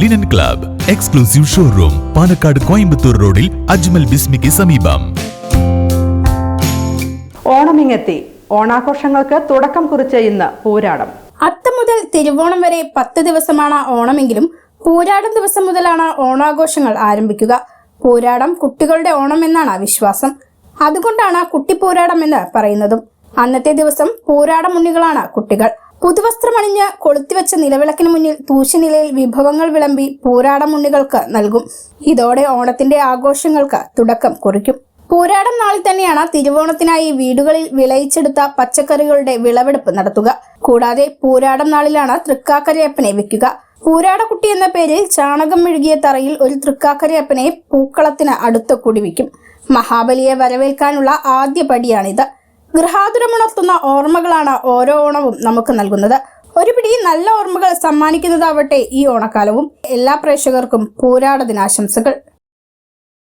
Linen club exclusive showroom Palakkad Coimbatore റോഡിൽ അജ്മൽ ബിസ്മിക്ക് സമീപം ഓണമിങ്ങെത്തി. ഓണാഘോഷങ്ങൾക്ക് തുടക്കം കുറിച്ച ഇന്ന് പൂരാടം. അത്തം മുതൽ തിരുവോണം വരെ പത്ത് ദിവസമാണ് ഓണമെങ്കിലും പൂരാടം ദിവസം മുതലാണ് ഓണാഘോഷങ്ങൾ ആരംഭിക്കുക. പൂരാടം കുട്ടികളുടെ ഓണം എന്നാണ് വിശ്വാസം. അതുകൊണ്ടാണ് കുട്ടിപ്പൂരാടം എന്ന് പറയുന്നതും. അന്നത്തെ ദിവസം പൂരാടം ഉണ്ണികളാണ് കുട്ടികൾ. പുതുവസ്ത്രമണിഞ്ഞ് കൊളുത്തിവെച്ച നിലവിളക്കിന് മുന്നിൽ തൂശനിലയിൽ വിഭവങ്ങൾ വിളമ്പി പൂരാടമുണ്ണികൾക്ക് നൽകും. ഇതോടെ ഓണത്തിന്റെ ആഘോഷങ്ങൾക്ക് തുടക്കം കുറിക്കും. പൂരാടം നാളിൽ തന്നെയാണ് തിരുവോണത്തിനായി വീടുകളിൽ വിളയിച്ചെടുത്ത പച്ചക്കറികളുടെ വിളവെടുപ്പ് നടത്തുക. കൂടാതെ പൂരാടം നാളിലാണ് തൃക്കാക്കരയപ്പനെ വെക്കുക. പൂരാടക്കുട്ടി എന്ന പേരിൽ ചാണകം മെഴുകിയ തറയിൽ ഒരു തൃക്കാക്കരയപ്പനെ പൂക്കളത്തിന് അടുത്ത് കുടിവെക്കും. മഹാബലിയെ വരവേൽക്കാനുള്ള ആദ്യ പടിയാണിത്. ഗൃഹാതുരമുണർത്തുന്ന ഓർമ്മകളാണ് ഓരോ ഓണവും നമുക്ക് നൽകുന്നത്. ഒരു പിടി നല്ല ഓർമ്മകൾ സമ്മാനിക്കുന്നതാവട്ടെ ഈ ഓണക്കാലവും. എല്ലാ പ്രേക്ഷകർക്കും പൂരാട ദിനാശംസകൾ.